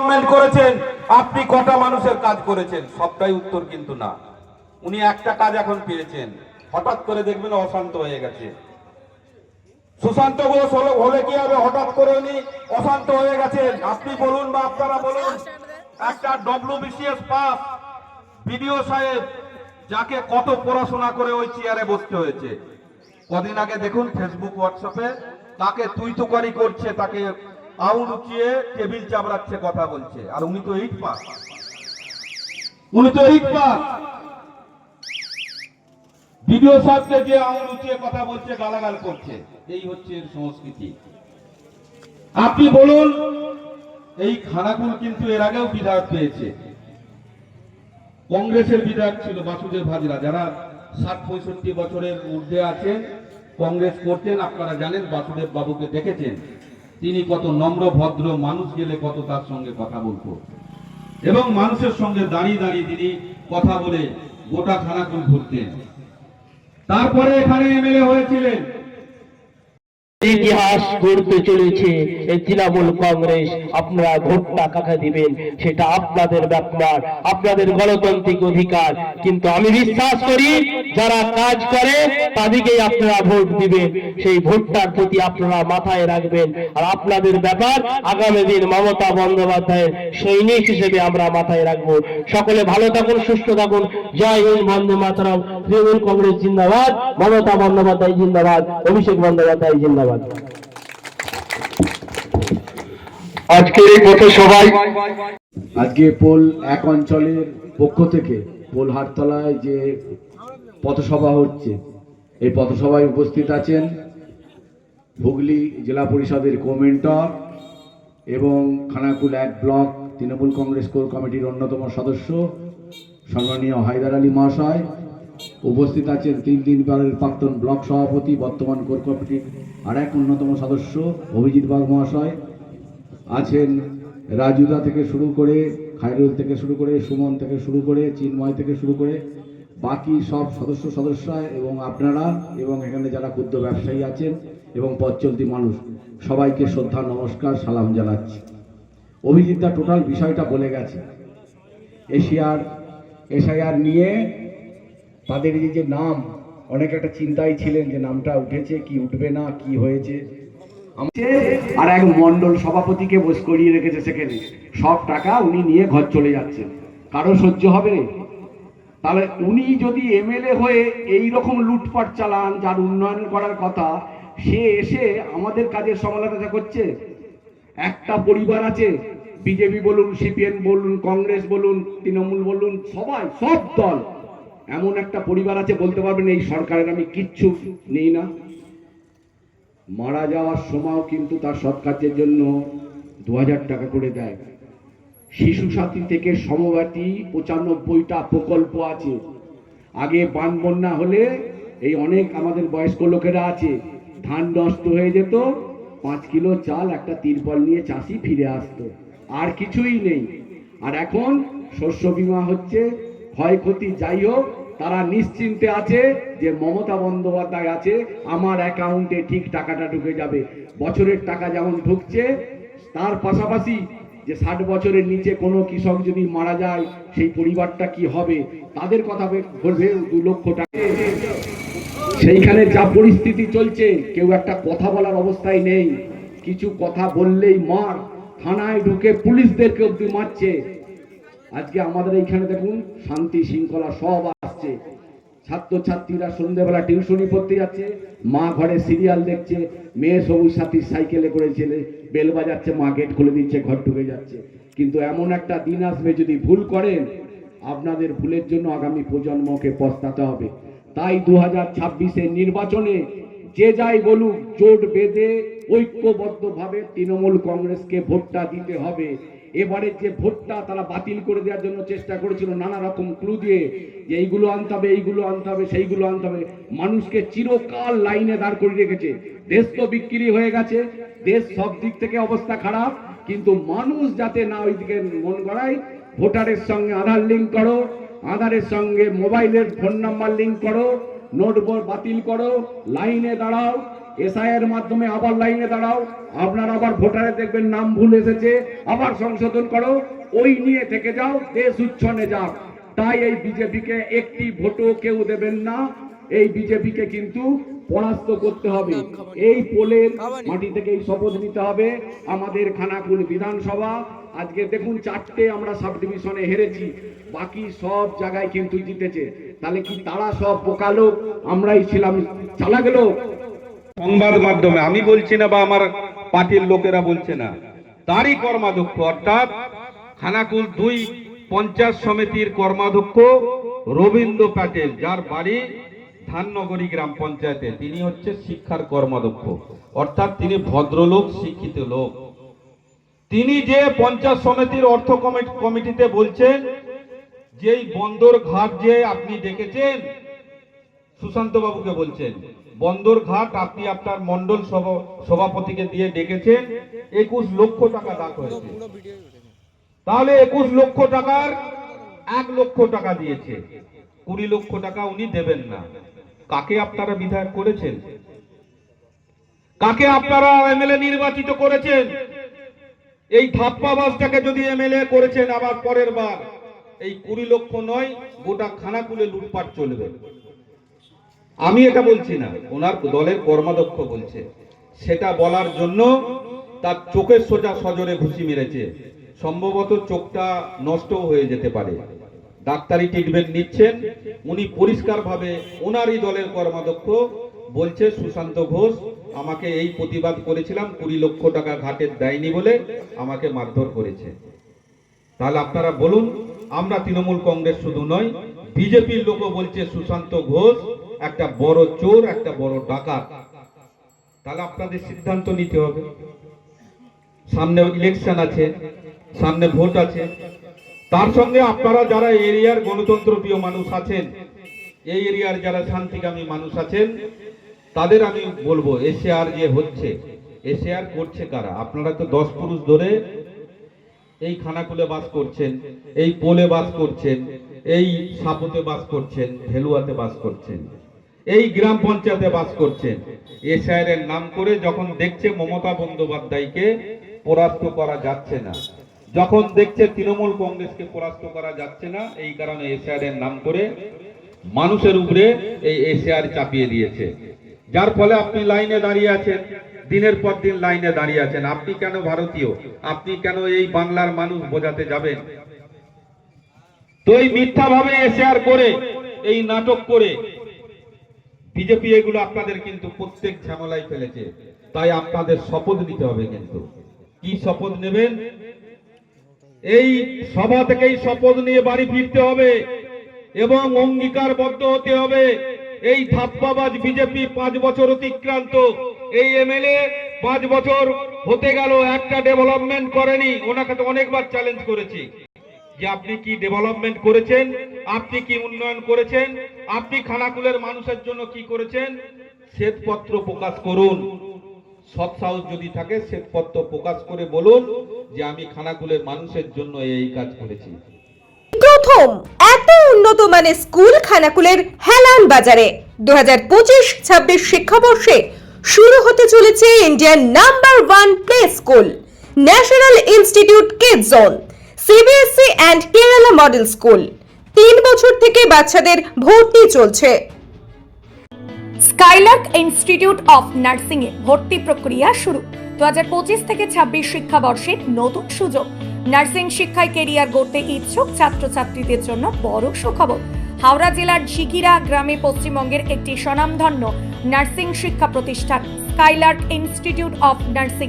Comment করেছেন, আপনি কটা মানুষের কাজ করেছেন? সবটাই উত্তর কিন্তু না। উনি একটা কাজ এখন পেয়েছেন। হঠাৎ করে দেখবেন অশান্ত হয়ে গেছে। সুশান্ত ঘোষ হলো কি হবে? হঠাৎ করে উনি অশান্ত হয়ে গেছেন। আপনি বলুন বা আপনারা বলুন, একটা ডব্লিউবিসিএস পাস বিডিও সাহেব, যাকে কত পড়াশোনা করে ওই চেয়ারে বসতে হয়েছে। কদিন আগে দেখুন ফেসবুক হোয়াটসঅ্যাপে তাকে তুই তুকারি করছে, তাকে আউল উঁচিয়ে টেবিল চাবড়াচ্ছে কথা বলছে। আর উনি তো এইট পাস উনি তো এইট পাস ভিডিও সাহেবকে যে আঙুল কথা বলছে, গালাগাল করছে, এই হচ্ছে এর সংস্কৃতি। আপনি বলুন, এই খানাকুল কিন্তু এর আগেও বিধায়ক পেয়েছে। কংগ্রেসের বিধায়ক ছিল বাসুদেব হাজরা, যারা ষাট পঁয়ষট্টি বছরের ঊর্ধ্বে আছেন, কংগ্রেস করতেন, আপনারা জানেন, বাসুদেব বাবুকে দেখেছেন। তিনি কত নম্র, ভদ্র মানুষ গেলে কত তার সঙ্গে কথা বলতো। এবং মানুষের সঙ্গে দাঁড়িয়ে দাঁড়িয়ে তিনি কথা বলে গোটা খানাকুল ঘুরতেন তারপরে এখানে এমএলএ হয়েছিলেন। ইতিহাস গড়তে চলেছে, এই তৃণমূল কংগ্রেস আপনারা ভোটটা কাকে দিবেন, সেটা আপনাদের ব্যাপার, আপনাদের গণতান্ত্রিক অধিকার। কিন্তু আমি বিশ্বাস করি, যারা কাজ করে, তাদেরকেই আপনারা ভোট দিবেন। সেই ভোটটার প্রতি আপনারা মাথায় রাখবেন। আর আপনাদের ব্যাপার, আগামী দিন মমতা বন্দ্যোপাধ্যায়ের সৈনিক হিসেবে আমরা মাথায় রাখব। সকলে ভালো থাকুন, সুস্থ থাকুন। জয় হিন্দ, বন্দে মাতরম। তৃণমূল কংগ্রেস জিন্দাবাদ মমতা বন্দ্যোপাধ্যায় জিন্দাবাদ অভিষেক বন্দ্যোপাধ্যায় জিন্দাবাদ। আজকের এই পথসভায় আজকে পোল এক অঞ্চলের পক্ষ থেকে পোল হাটতলায় যে পথসভা হচ্ছে এই পথসভায় উপস্থিত আছেন হুগলি জেলা পরিষদের কোমেন্টর এবং খানাকুল এক ব্লক তৃণমূল কংগ্রেস কোর কমিটির অন্যতম সদস্য সম্মানীয় হায়দার আলী মহাশয়। উপস্থিত আছেন তিন দিনবারের প্রাক্তন ব্লক সভাপতি, বর্তমান কোর কমিটির আর এক অন্যতম সদস্য অভিজিৎ বাগ মহাশয়। আছেন রাজুদা থেকে শুরু করে, খায়রুল থেকে শুরু করে, সুমন থেকে শুরু করে, চিন্ময় থেকে শুরু করে, বাকি সব সদস্য সদস্য এবং আপনারা এবং এখানে যারা ক্ষুদ্র ব্যবসায়ী আছেন এবং পথ চলতি মানুষ, সবাইকে শ্রদ্ধা, নমস্কার, সালাম জানাচ্ছি। অভিজিৎ দা টোটাল বিষয়টা বলে গেছে। এশিয়ার এশিয়ার নিয়ে তাদের এই যে নাম, অনেক একটা চিন্তায় ছিলেন যে নামটা উঠেছে, কি উঠবে না, কি হয়েছে। আর এক মন্ডল সভাপতিকে বস করিয়ে রেখেছে সেখানে। সব টাকা উনি নিয়ে ঘর চলে যাচ্ছেন। কারও সহ্য হবে তাহলে উনি যদি এমএলএ হয়ে এই রকম লুটপাট চালান, যার উন্নয়ন করার কথা, সে এসে আমাদের কাজের সমালোচনা করছে? একটা পরিবার আছে, বিজেপি বলুন, সিপিএম বলুন, কংগ্রেস বলুন, তৃণমূল বলুন, সবাই, সব দল। এমন একটা পরিবার আছে, বলতে পারবেন এই সরকারের আমি কিচ্ছু নেই না। মারা যাওয়ার সময়ও কিন্তু তার সৎ কাজের জন্য দু হাজার টাকা করে দেয়। শিশু সাথী থেকে সমব্যাপী পঁচানব্বইটা প্রকল্প আছে। আগে বান বন্যা হলে এই অনেক আমাদের বয়স্ক লোকেরা আছে। ধান নষ্ট হয়ে যেত, পাঁচ কিলো চাল, একটা তিরপল নিয়ে চাষি ফিরে আসতো। আর কিছুই নেই। আর এখন শস্য বীমা হচ্ছে, ক্ষয়ক্ষতি যাই হোক তারা নিশ্চিন্তে আছে যে মমতা বন্দ্যোপাধ্যায় আছে, আমার অ্যাকাউন্টে ঠিক টাকাটা ঢুকে যাবে। বছরের টাকা যেমন ঢুকছে, তার পাশাপাশি যে ষাট বছরের নিচে কোনো কৃষক যদি মারা যায়, সেই পরিবারটা কি হবে? তাদের কথা বলবে দু লক্ষ টাকা। সেইখানে যা পরিস্থিতি চলছে, কেউ একটা কথা বলার অবস্থায় নেই। কিছু কথা বললেই মার। থানায় ঢুকে পুলিশদেরকে অব্দি মারছে। আজকে আমাদের এইখানে দেখুন, শান্তি শৃঙ্খলা সব আসছে ছাত্রছাত্রীরা সন্ধ্যেবেলা টিউশনি পড়তে যাচ্ছে। মা ঘরে সিরিয়াল দেখছে। মেয়ে সবুজ সাথীর সাইকেলে করে ছেলে বেল বাজাচ্ছে, মা গেট খুলে দিচ্ছে, ঘর ঢুকে যাচ্ছে। কিন্তু এমন একটা দিন আসবে যদি ভুল করেন, আপনাদের ভুলের জন্য আগামী প্রজন্মকে পস্তাতে হবে। তাই দু হাজার নির্বাচনে যে যাই বলুক, জোট বেঁধে ঐক্যবদ্ধভাবে তৃণমূল কংগ্রেসকে ভোটটা দিতে হবে। এবারে যে ভোটটা তারা বাতিল করে দেওয়ার জন্য চেষ্টা করেছিল নানা রকম ক্লু দিয়ে, যে এইগুলো আনতে হবে, এইগুলো আনতে হবে, সেইগুলো আনতে হবে, মানুষকে চিরকাল লাইনে দাঁড় করে রেখেছে। দেশ তো বিক্রি হয়ে গেছে, দেশ সব দিক থেকে অবস্থা খারাপ, কিন্তু মানুষ যাতে না ওই দিকে মন গড়ায়, ভোটারের সঙ্গে আধার লিঙ্ক করো, আধারের সঙ্গে মোবাইলের ফোন নাম্বার লিঙ্ক করো নোট বাতিল করো, লাইনে দাঁড়াও। এসআই এর মাধ্যমে আবার লাইনে দাঁড়াও। আপনার আবার ভোটারে দেখবেন নাম ভুল এসেছে। আবার সংশোধন করো। ওই নিয়ে থেকে যাও, দেশ উচ্ছনে যাও তাই এই বিজেপিকে একটি ভোটও কেউ দেবেন না। এই বিজেপিকে কিন্তু পরাস্ত করতে হবে। এই পোলের মাটি থেকে এই শপথ নিতে হবে। আমাদের খানাকুল বিধানসভা। আজকে দেখুন চারটে আমরা সাব ডিভিশনে হেরেছি। বাকি সব জায়গায় কিন্তু জিতেছে। তাহলে কি তারা সব বোকা লোক? আমরাই ছিলাম চালাক লোক? সংবাদ মাধ্যমে। আমি বলছি না বা আমার পার্টির লোকেরা বলছে না। তারই কর্মাধ্যক্ষ, অর্থাৎ খানাকুল দুই পঞ্চায়েত সমিতির কর্মাধ্যক্ষ রবীন্দ্র প্যাটেল, যার বাড়ি ধাননগরী গ্রাম পঞ্চায়েতে। তিনি হচ্ছে শিক্ষার কর্মাধ্যক্ষ, অর্থাৎ তিনি ভদ্রলোক, শিক্ষিত লোক। তিনি যে পঞ্চায়েত সমিতির অর্থ কমিটিতে বলছেন যে এই বন্দর ঘাট যে আপনি দেখেছেন সুশান্ত বাবুকে বলছেন বন্দর ঘাট আপনি আপনার মন্ডল সভা- সভাপতিকে দিয়ে ডেকেছেন, একুশ লক্ষ টাকা দাগ হয়েছে তাহলে একুশ লক্ষ টাকার এক লক্ষ টাকা দিয়েছে। কুড়ি লক্ষ টাকা উনি দেবেন না। কাকে আপনারা বিধায়ক করেছেন? কাকে আপনারা এমএলএ নির্বাচিত করেছেন? এই ধাপ্পাবাসটাকে যদি এমএলএ করেছেন আবার পরের বার। এই কুড়ি লক্ষ নয়, গোটা খানাকুলে লুটপাট চলবে। আমি এটা বলছি না, ওনার দলের কর্মাধ্যক্ষ বলছে। সেটা বলার জন্য তার চোখের সোজা সজরে ঘুষি মেরেছে। সম্ভবত চোখটা নষ্ট হয়ে যেতে পারে। ডাক্তারি ট্রিটমেন্ট নিচ্ছেন, উনি পরিষ্কারভাবে ওনারই দলের কর্মাধ্যক্ষ বলছে, সুশান্ত ঘোষ, আমাকে এই প্রতিবাদ করেছিলাম, কুড়ি লক্ষ টাকা ঘাটের দেয়নি বলে আমাকে মারধর করেছে। তাহলে আপনারা বলুন, আমরা তৃণমূল কংগ্রেস শুধু নয়, বিজেপির লোকও বলছে, সুশান্ত ঘোষ একটা বড় চোর, একটা বড় ডাকাত। তাহলে আপনাদের সিদ্ধান্ত নিতে হবে। সামনে ইলেকশন আছে, সামনে ভোট আছে। তার সঙ্গে আপনারা যারা এরিয়ার গণতন্ত্র প্রিয় মানুষ আছেন, এই এরিয়ার যারা শান্তিকামী মানুষ আছেন, তাদের আমি বলব, এসএআর যে হচ্ছে, এসএআর করছে কারা? আপনারা তো দশ পুরুষ ধরে এই খানাকুলে বাস করছেন, এই পোলে বাস করছেন, এই সাপুতে বাস করছেন, ভেলুয়াতে বাস করছেন। এই গ্রাম পঞ্চায়েতে বাস করছেন এ এর নাম করে যখন দেখছে মমতা বন্দ্যোপাধ্যায়কে পরাস্ত করা যাচ্ছে না, যখন দেখছে তৃণমূল কংগ্রেসকে পরাস্ত করা যাচ্ছে না, এই কারণে এসআর এর নাম করে মানুষের উপরে এই এসআর চাপিয়ে দিয়েছে। যার ফলে আপনি লাইনে দাঁড়িয়ে আছেন, দিনের পর দিন লাইনে দাঁড়িয়ে আছেন। আপনি কেন ভারতীয়? আপনি কেন এই বাংলার মানুষ বোঝাতে যাবেন? তো এই মিথ্যা ভাবে এসআর করে, এই নাটক করে বিজেপি এগুলো আপনাদের কিন্তু প্রত্যেক ঝামেলায় ফেলেছে। তাই আপনাদের শপথ নিতে হবে কিন্তু। কি শপথ নেবেন? এই সভা থেকেই শপথ নিয়ে বাড়ি ফিরতে হবে এবং অঙ্গীকারবদ্ধ হতে হবে। এই ধাপ্পাবাজ বিজেপি পাঁচ বছর অতিক্রান্ত। এই এমএলএ পাঁচ বছর হতে গেল, একটা ডেভেলপমেন্ট করেনি। ওনাকে তো অনেকবার চ্যালেঞ্জ করেছি। যে আপনি কি ডেভেলপমেন্ট করেছেন, আপনি কি উন্নয়ন করেছেন, আপনি খানাকুলের মানুষের জন্য কি করেছেন, শ্বেতপত্র প্রকাশ করুন। সৎ সাহস যদি থাকে, শ্বেতপত্র প্রকাশ করে বলুন যে আমি খানাকুলের মানুষের জন্য এই কাজ করেছি। প্রথম, এত উন্নত মানের স্কুল খানাকুলের হেলান বাজারে। দু হাজার পঁচিশ, ছাব্বিশ শিক্ষাবর্ষে শুরু হতে চলেছে Indian number one play school national institute kid zone CBSE and Kerala model school তিন বছর থেকে বাচ্চাদের ভর্তি চলছে। স্কাইলার্ক ইনস্টিটিউট অফ নার্সিং এ ভর্তি প্রক্রিয়া শুরু। দু হাজার পঁচিশ থেকে ছাব্বিশ শিক্ষাবর্ষে নতুন সুযোগ। নার্সিং শিক্ষায় কেরিয়ার গড়তে ইচ্ছুক ছাত্রছাত্রীদের জন্য বড় সুখবর। হাওড়া জেলার ঝিকিরা গ্রামে পশ্চিমবঙ্গের একটি স্বনামধন্য নার্সিং শিক্ষা প্রতিষ্ঠান স্কাইলার্ক ইনস্টিটিউট অফ নার্সিং